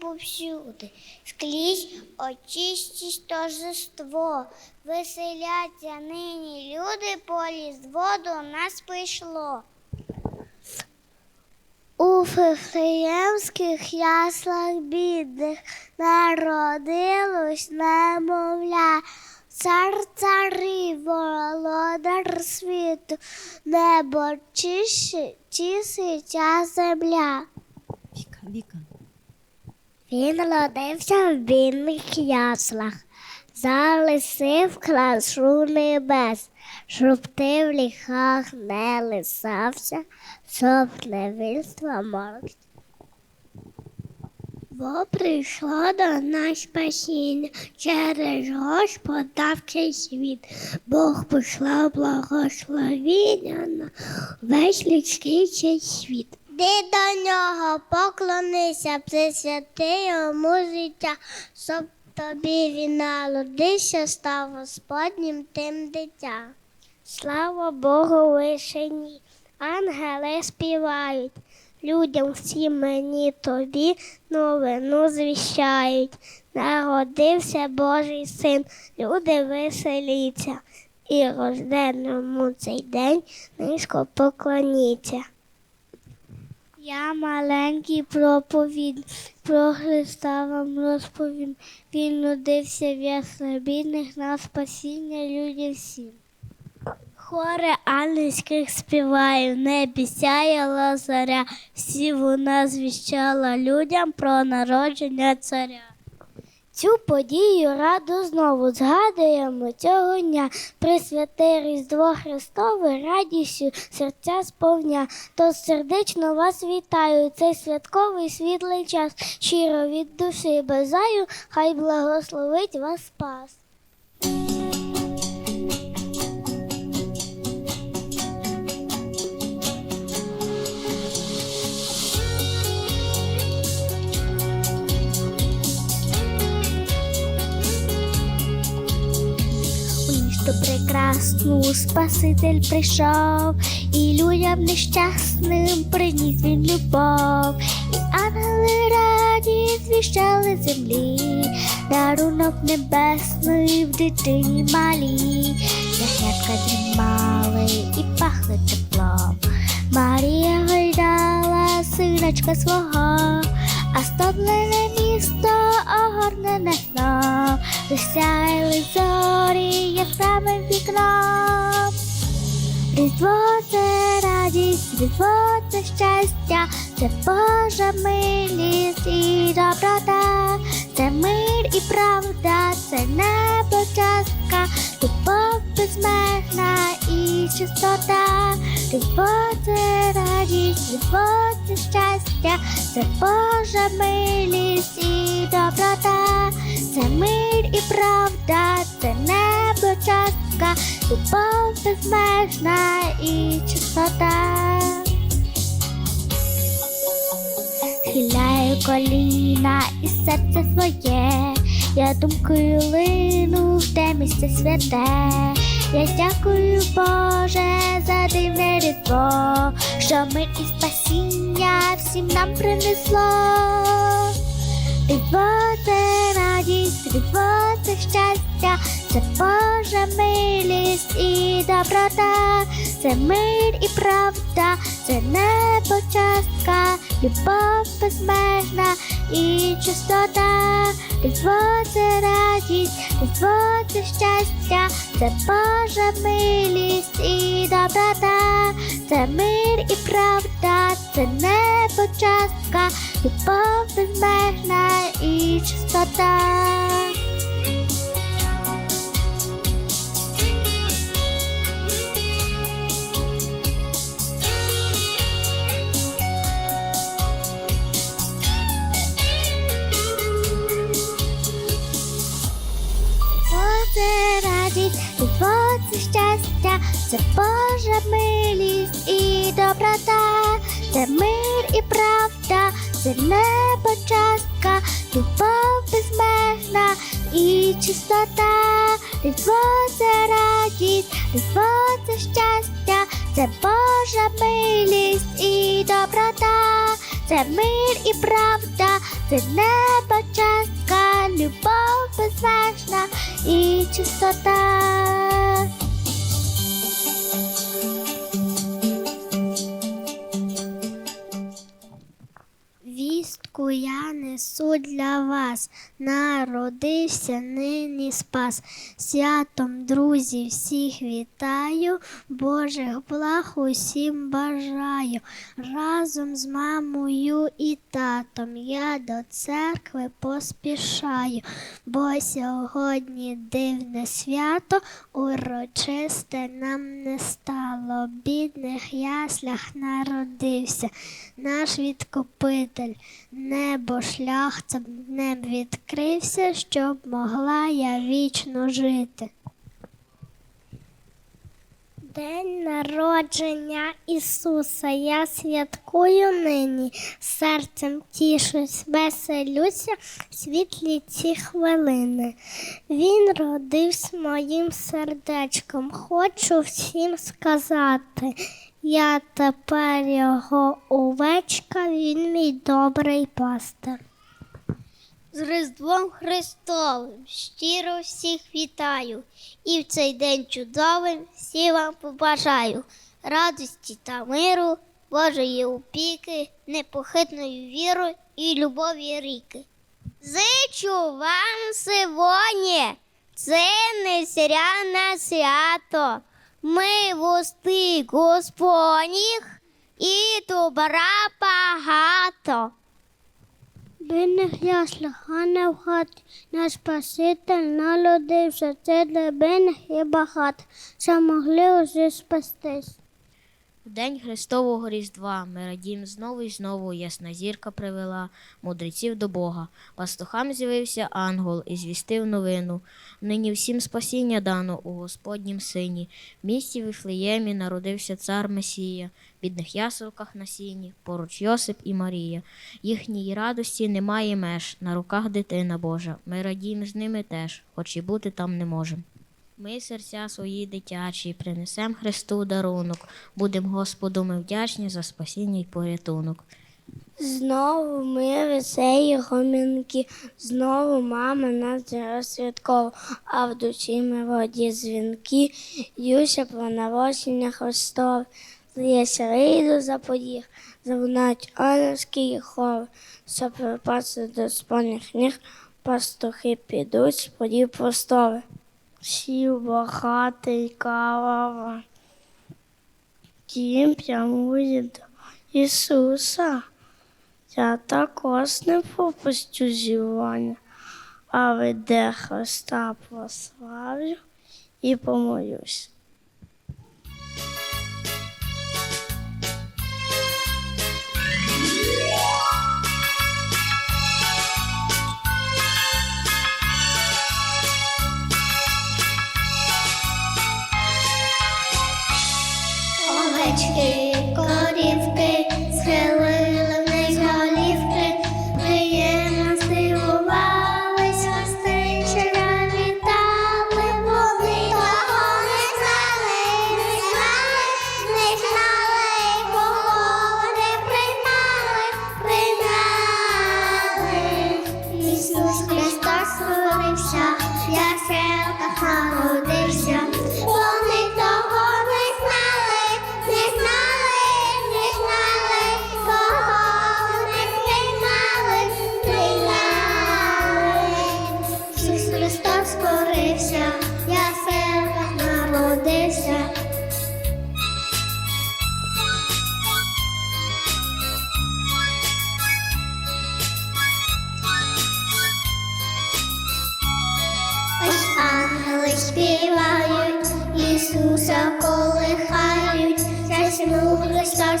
повсюди, скрізь очистість торжество. Веселяться нині люди, по різдво до нас прийшло. У Фифлеємських яслах бідних народилось немовля, цар царів, володар світу, небо чище, тіситься земля. Віка, Віка. Він родився в бідних яслах, залисив класу небес, щоб ти в ліхах не лисався, щоб невільство морг. Бо прийшло до нас спасіння через Господавчий світ. Бог послав благословіння на весь людський цей світ. Ти до нього поклонися, присвяти йому життя, щоб тобі він народився, став Господнім тим дитя. Слава Богу вишені, ангели співають, людям всім мені тобі новину звіщають. Народився Божий син, люди веселіться, і рожденому цей день низько поклоніться. Я маленький проповідь про Христа вам розповім. Він родився в яснобідних на спасіння людям всім. Хоре ангельських співає, в небі сяяла заря, всі вона звіщала людям про народження царя. Цю подію раду знову згадуємо цього дня. присвяти Різдво Христове радістю серця сповня. То сердечно вас вітаю, цей святковий світлий час. Щиро від душі бажаю, хай благословить вас спас. Прекрасну Спаситель прийшов, і людям нещасним приніс він любов, і ангели раді звіщали землі, дарунок небесний в дитині малій, Ягнятка дрімали і пахли теплом. Марія гойдала синочка свого, а стомлене місто огорнене сном, Засяяли зорі яскравим вікном. Різдво це радість, Різдво це щастя, це Божа милість і доброта, це мир і правда, це небо частка, любов безмежна і чистота. Це радість, це щастя, це Божа милість і доброта, це мир і правда, це небо частка, любов безмежна і чистота. Хиляю коліна і серце своє, я думкою лину в те місце святе. Я дякую, Боже, за дивне різдво, що мир і спасіння всім нам принесло. Різдво це радість, Різдво це щастя, це Божа милість і доброта, це мир і правда, це небо частка, любов безмежна і чистота. Різдво це радість, Різдво це щастя, це Божа милість і доброта, це мир і правда, це небо частка, любов безмежна і чистота. Це Божа милість і доброта, це мир і правда, це небо частка, любов безмежна і чистота. Різдво це радість, Різдво це щастя, це Божа милість і доброта, це мир і правда, це небо частка, любов безмежна і чистота. Несу для вас, народився нині спас. Святом, друзі, всіх вітаю, Божих благ усім бажаю. Разом з мамою і татом я до церкви поспішаю, бо сьогодні дивне свято, урочисте нам не стало. Бідних яслях народився наш відкупитель, небо шлях цим днем відкрився, щоб могла я вічно жити. День народження Ісуса я святкую нині, серцем тішусь, веселюся, в світлі ці хвилини. Він родився моїм сердечком, хочу всім сказати. Я тепер його овечка, він мій добрий пастир. З Різдвом Христовим щиро всіх вітаю і в цей день чудовим всі вам побажаю радості та миру, Божої опіки, непохитної віри і любові ріки. Зичу вам сьогодні, це несряне свято. Ми в усти Господніх і добра багато. Бідних яслах, а не в хаті, наш Спаситель народився, це для бідних і багат, що могли уже спастись. В день Христового Різдва ми радім знову й знову ясна зірка привела мудреців до Бога. Пастухам з'явився ангел і звістив новину. Нині всім спасіння дано у Господнім сині. В місті Вифлеємі народився цар Месія, в бідних яселках на сіні, поруч Йосип і Марія. Їхній радості немає меж, на руках дитина Божа. Ми радіємо з ними теж, хоч і бути там не можемо. Ми серця свої дитячі принесем Христу дарунок, будем Господу ми вдячні за спасіння й порятунок. Знову ми веселі гомінки, знову мама нас святкова, а в душі мелоді дзвінки, Юся про народження Христове. Зліється рейду за поріг, залунають ангельський хор, що припасти до спальних ніг, пастухи підуть з порів простори. Сів багатий кава. тім прямує до Ісуса. Я також не попустю зівання, а веде Христа прославлю і помолюсь. educated.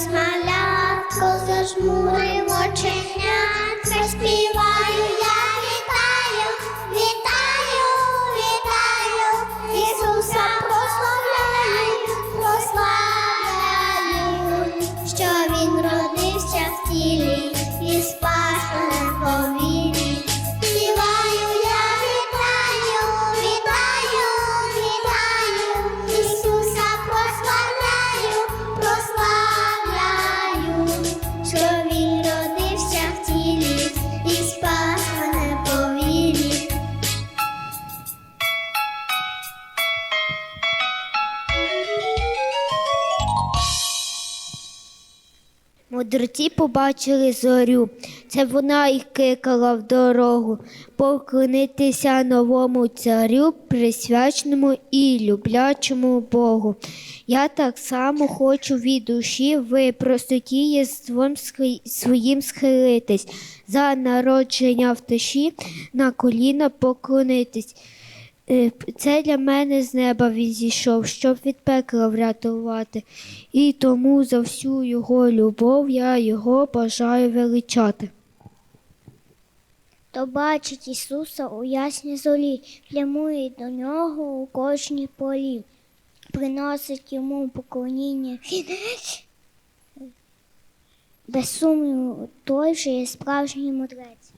Христос малятко, зажмурив оченятка, співаю, я Мудреці побачили зорю. Це вона й кикала в дорогу, поклонитися новому царю, присвяченому і люблячому Богу. Я так само хочу від душі ви простоті єством своїм схилитись, за народження в тиші на коліна поклонитись. Е, Це для мене з неба він зійшов, щоб від пекла врятувати. І тому за всю його любов я його бажаю величати. То бачить Ісуса у ясній зорі, прямує до нього у кожній полі, приносить йому поклоніння. Без сумніву, той же є справжній мудрець.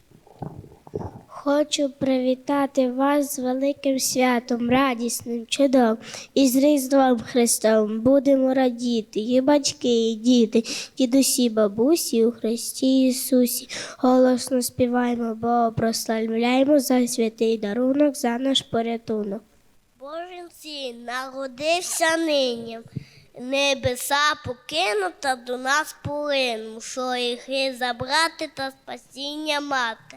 Хочу привітати вас з великим святом, радісним, чудом і з Різдвом Христом. Будемо радіти, і батьки, і діти, дідусі, бабусі у Христі Ісусі. Голосно співаємо, Бога прославляємо за святий дарунок, за наш порятунок. Божий син народився нині, небеса покинута до нас полину, що гріхи забрати та спасіння мати.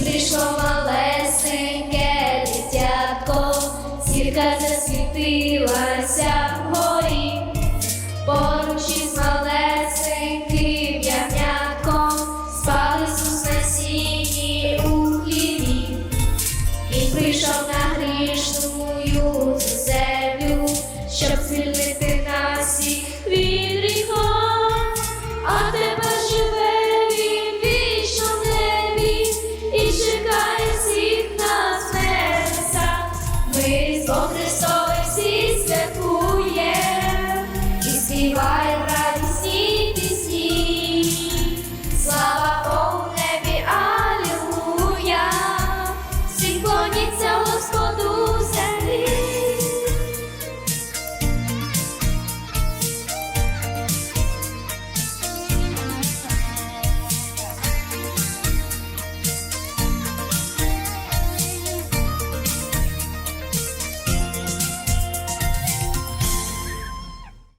прийшло малесеньке дитятко, зірка засвітилася. Різдво Христове всі святкує і співає.